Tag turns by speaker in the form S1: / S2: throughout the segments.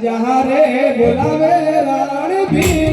S1: રાજા રે બોલાવે રાણી ભીલો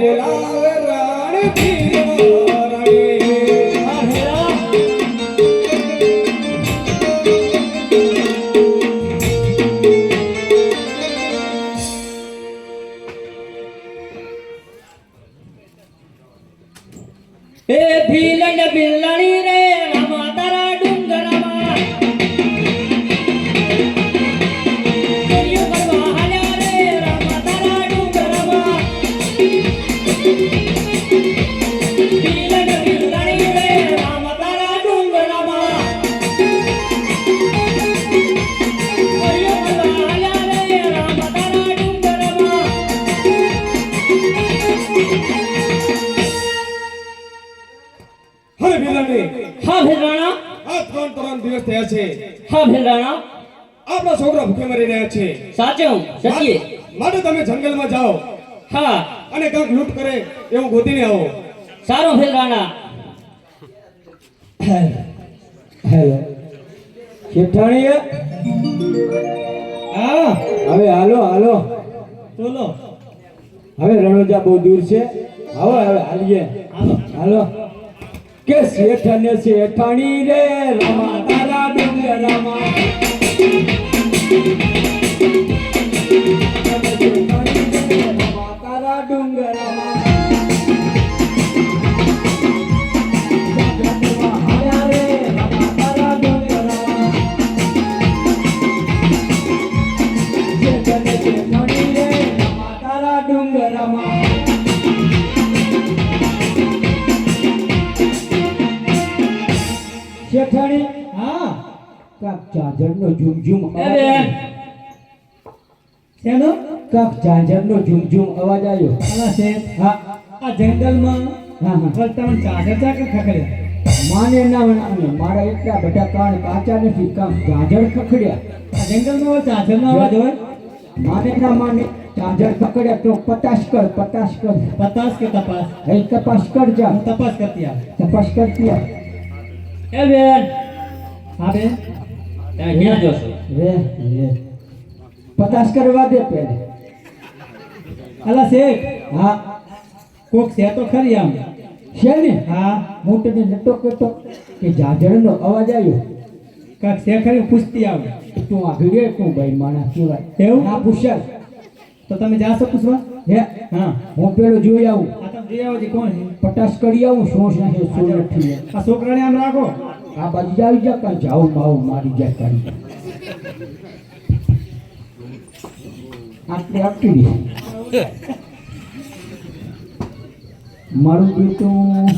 S2: બોલાવે રાણી
S1: ભીલો
S2: એ ભીલન બિલ્લણી
S1: દિવસ થયા છે.
S2: હા ભીલરાણા
S1: આપણા છોકરા ભૂખે મરી રહ્યા છે.
S2: સાચું સચીએ
S1: માટે તમે જંગલમાં જાઓ.
S2: હા.
S1: અને કાંક લૂંટ કરે એવું ગોતીને આવો.
S2: સારું ભીલરાણા
S3: હેલો શેઠાણીએ?
S1: હા.
S3: હવે હાલો હાલો.
S1: બોલો.
S3: હવે રણોજા બહુ દૂર છે. હવે હવે હાલીએ. હાલો. કે શેઠ અને શેઠાણી રે રમા તારા ડુંગરામાં. કાક ચાંચરનો ઝુમઝુમ અવાજ. શેનો? કાક ચાંચરનો ઝુમઝુમ અવાજ આવ્યો.
S4: આલા છે
S3: હા.
S4: આ જંગલમાં
S3: હા હા.
S4: વળતામાં ચાદર ચાકર ખખડ્યા.
S3: માને ના વણાને મારા એટલા બધા કાન કાચા નથી કામ ચાંચર ખખડ્યા.
S4: આ જંગલમાં ચાદરનો અવાજ હોય?
S3: માને ના માને ચાંચર ખખડ્યા તો પતાશ કર પતાશ કર.
S4: તપાસ કે તપાસ?
S3: એ તપાસ કર જા.
S4: તપાસ કરતી આ
S3: તપાસ કરતી આ
S2: એ બેન.
S4: હા બેન.
S2: તમે ક્યાં જોશો?
S3: રે રે. પતાશ કરવા દે પેલે
S4: અલા શેખ
S3: હા.
S4: કોક છે તો ખરી આમ.
S3: છે ને?
S4: હા.
S3: હું તને નટો કહેતો કે જાજરનો અવાજ આવ્યો.
S4: કાક છે ખરી પૂછતી આવ.
S3: તું આ રે તું ભાઈ માણા કેવાય?
S4: એવું?
S3: હા પૂછાય.
S4: તો તમે જાશો પૂછવા?
S3: હે?
S4: હા.
S3: હું પેલો જોઈ આવું.
S4: આ તમે જોઈ આવો કોણ
S3: પટાશ કરી આવું શું છે
S4: આ છોકરાને આમ રાખો.
S3: આ બાજુ આવી જા કાં જાઉં માવું મારી જાય કરી આટલે આપી મારું બેટું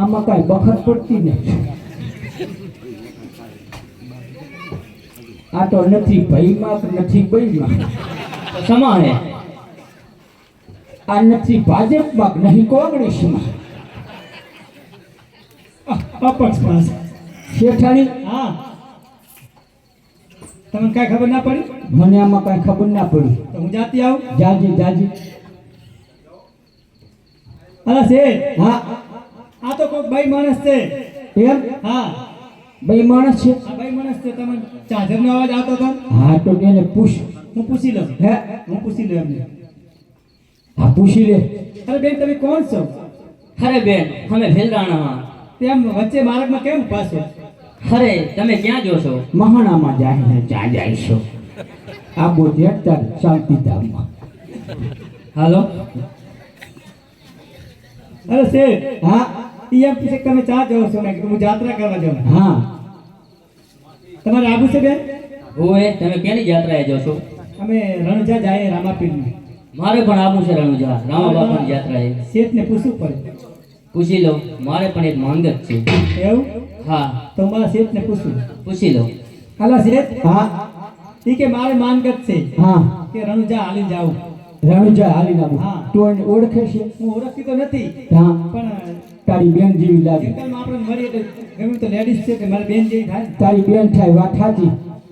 S3: આમાં કાંઈ બખર પડતી નથી. આ તો નથી ભઈમાં કે નથી બઈમાં
S2: સમાણે,
S3: આ નથી ભાજપમાં નહીં કોંગ્રેસમાં.
S4: અપક્ષ પાસે.
S3: શેઠાણી
S4: હા. તમને કાંઈ ખબર ના પડી?
S3: મને આમાં કાંઈ ખબર ના પડી.
S4: તો હું જાતી આવું?
S3: જાજી જાજી.
S4: આલા શેઠ
S3: હા.
S4: આ તો કોઈ ભાઈ માણસ છે.
S3: એમ?
S4: હા.
S3: ભાઈ માણસ છે?
S4: આ ભાઈ માણસ છે તમે ચાદરનો અવાજ આવતો હતો?
S3: હા તો એને પૂછ.
S4: હું પૂછી લઉં.
S3: હે?
S4: હું પૂછી લઉં એમને.
S3: હા પૂછી લે.
S4: અરે બેન તમે કોણ છો?
S2: અરે બેન અમે ભેલરાણા
S4: તેમ વચ્ચે બાળકમાં કેમ પાછો
S2: અરે તમે ક્યાં જોશો
S3: મહાણામાં જાય જ્યાં જાય જઈશું આ બોધે અત્યારે શાંતિધામમાં.
S2: હાલો.
S4: અરે શેઠ
S3: હા?
S4: ઈ એમ પૂછે કે તમે ચા જાઓ છો? ને હું યાત્રા કરવા જાઉં.
S3: હા.
S4: તમારે આબુ છે બેન?
S2: ઓએ તમે ક્યાંની જાત્રાએ જોશો
S4: અમે રણજા જાય રામાપીરની.
S2: મારે પણ આબુ છે રણુજા રામા બાપાની જાત્રાએ.
S4: શેઠને પૂછવું પડે.
S2: પૂછી લો મારે પણ એક માંગ જ છે.
S4: એવું?
S2: હા.
S4: તો મારા શેઠને પૂછું.
S2: પૂછી લો
S4: હાલો શેઠ.
S3: હા.
S4: ઈ કે મારે માનગત છે.
S3: હા.
S4: કે રણુજા હાલી જાઉં.
S3: રણુજા હાલી નાખું
S4: હા.
S3: તું એને ઓળખે છે?
S4: હું ઓળખતી તો નથી.
S3: હા.
S4: પણ
S3: તારી બેન જેવી લાગે.
S4: આપણે મરી એટલે ગમે તો લેડીઝ છે કે મારી બેન જેવી થાય
S3: તારી બેન થાય વાત સાચી.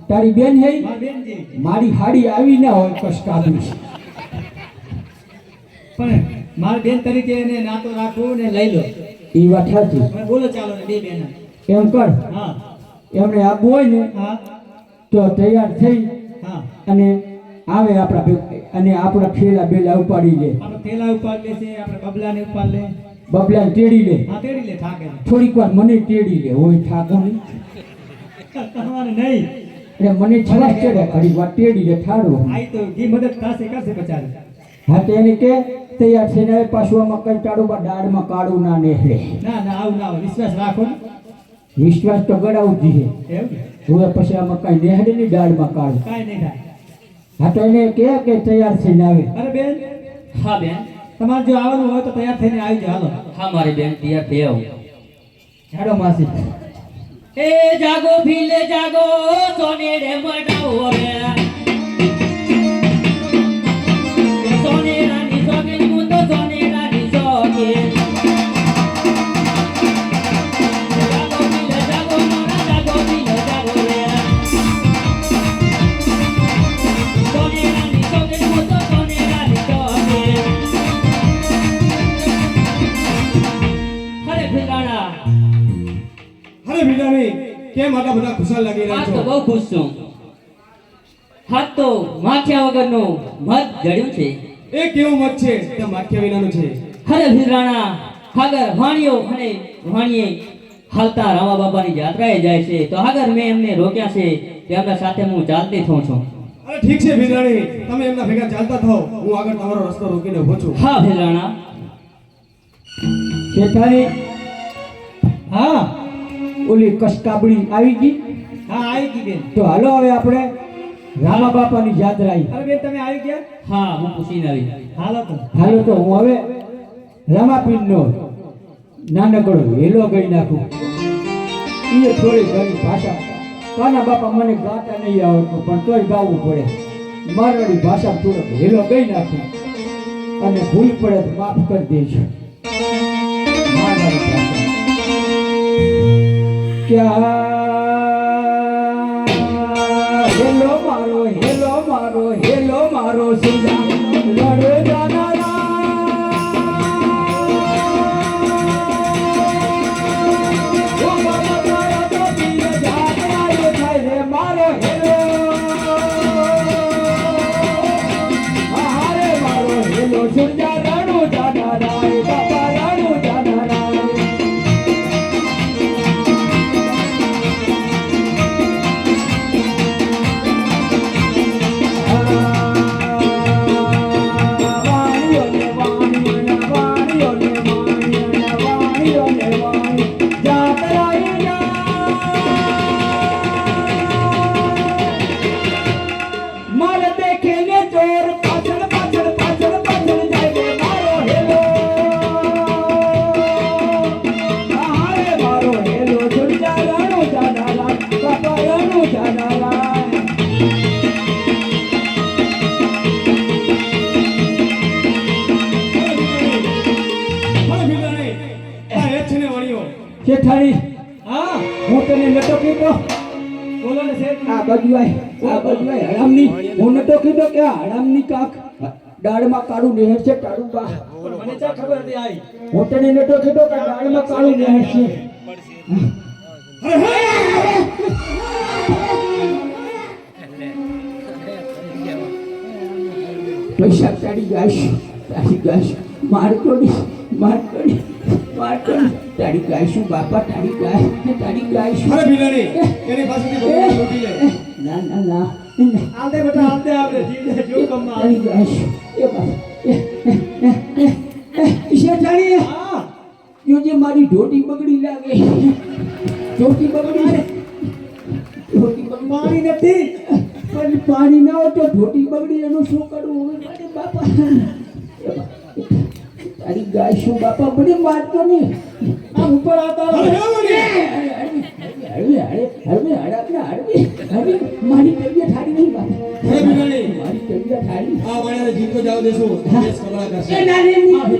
S3: તારી બેન હે?
S4: મારી બેન જેવી.
S3: મારી હાડી આવી ના હોય કશ કાઢી
S4: પણ મારી બેન તરીકે એને નાતો રાખો ને લઈ લો.
S3: એ વાત સાચી.
S4: બોલો ચાલો ને બે બેન.
S3: એમ કર.
S4: હા.
S3: એમણે આપવું હોય ને
S4: હા.
S3: તો તૈયાર થઈ
S4: હા.
S3: અને આવે આપણા અને આપણા ફેલા બેલા ઉપાડી લે.
S4: આપણે થેલા ઉપાડી લે છે આપણે બબલાને ઉપાડી લે.
S3: બબલાને તેડી લે.
S4: હા તેડી લે થાકે
S3: થોડીક વાર મને તેડી લે. હોય ઠાકો નહીં.
S4: તમારે નહીં.
S3: એટલે મને છલાસ ચડે ઘડી વાર તેડી લે ઠાડો
S4: આઈ તો ઘી મદદ થશે કરશે બચારે.
S3: હા તો એને કે તૈયાર છે ને પાછું આમાં કઈ ટાળું દાળમાં કાળું ના નેહળે.
S4: ના ના આવું ના હોય. વિશ્વાસ રાખો
S3: વિશ્વાસ તો ગળાવું જોઈએ. હવે પછી આમાં કઈ નેહળે ની દાળમાં કાળું.
S4: કઈ નહીં થાય.
S3: હા તો એને કે કે તૈયાર થઈને આવે.
S4: અરે બેન.
S2: હા બેન.
S4: તમારે જો આવવાનું હોય તો તૈયાર થઈને આવી જાવ હાલો.
S2: હા મારી બેન તૈયાર થઈ આવું.
S3: હેડો માસી.
S2: એ જાગો ભીલે જાગો સોનેડે મડાવો રે
S1: કેમ આટલા બધા ખુશાલ લાગી રહ્યા
S2: તો
S1: છો?
S2: બહુ ખુશ છું. હાથ તો માખ્યા વગરનો મત જડ્યું છે.
S1: એ કેવું મત છે? તે માખ્યા વિનાનું છે.
S2: હરે ભીરાણા હાગર વાણીઓ અને વાણીએ હાલતા રામા બાબાની યાત્રાએ જાય છે. તો હાગર મેં એમને રોક્યા છે. તેમના સાથે હું ચાલતી થઉં છું.
S1: અરે ઠીક છે ભીરાણી તમે એમના ભેગા ચાલતા થાઓ. હું આગળ તમારો રસ્તો રોકીને ઊભો છું.
S2: હા ભીરાણા
S3: શેઠાણી.
S4: હા.
S3: ઓલી કસકાબડી આવી ગઈ?
S4: હા આવી ગઈ બેન.
S3: તો હાલો હવે આપણે રામા બાપાની યાત્રા આવી
S4: અરે બેન તમે આવી ગયા?
S2: હા હું પૂછીને આવી
S4: હાલો તો.
S3: હાલો તો હું હવે રામાપીરનો નાનકડો હેલો ગઈ નાખું. એ થોડી ઘણી ભાષા. કાના બાપા મને ગાતા નહીં આવડતું પણ તોય ગાવું પડે. મારવાડી ભાષા થોડોક હેલો ગઈ નાખું. અને ભૂલ પડે તો માફ કરી દેજો. મારવાડી ભાષા. ક્યાં
S4: બોલો ને શેઠ
S3: આ બાજુ આય આ બાજુ આય હરામની હું નતો કીધો કે આ હરામની કાક. દાળમાં કાળું નહેર છે ટાળું બા.
S4: મને ચા ખબર હતી આવી
S3: હું તને નતો કીધો કે દાળમાં કાળું નહેર છે. પૈસા તારી ગાઈશ તારી ગાઈશ માર તોડી માર તોડી માર તોડી. તારી ગાઈશું બાપા તારી ગાય તારી ગાય ગાઈશું
S1: અરે ભીલાણી એની પાસેથી ભગવાન લૂંટી લે
S3: ના ના ના.
S4: આલદે બેટા આલદે આપણે જીવને જો કમમાં
S3: તારી ગાઈશું એ બાપ શેઠાણી
S4: હા.
S3: જોજે મારી ઢોટી બગડી લાગે. ઢોટી બગડી ઢોટી બગડી
S4: પાણી નથી.
S3: પણ પાણી ના હોય તો ઢોટી બગડી એનું શું કરવું? હવે મારે બાપા. તારી ગાય શું બાપા મને મારતો નહીં
S4: આમ ઉપર આવતા
S1: અરે!
S3: હળવે હળવે હળવે હળવે હળવે મારી તબિયત હારી નહીં
S1: અરે
S3: મારી તબિયત હારી
S1: આ વાળાને જાવ દેશું દેશ કમળા કરશે
S3: એ ના રે
S1: અરે!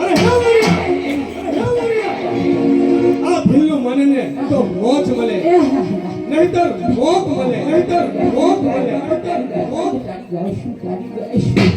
S1: અરે! આ મને તો મોજ મળે નહીતર ભોગ મળે નહીતર ભોગ મળે નહીતર ભોગ
S3: તારી ગાય શું તારી ગાય શું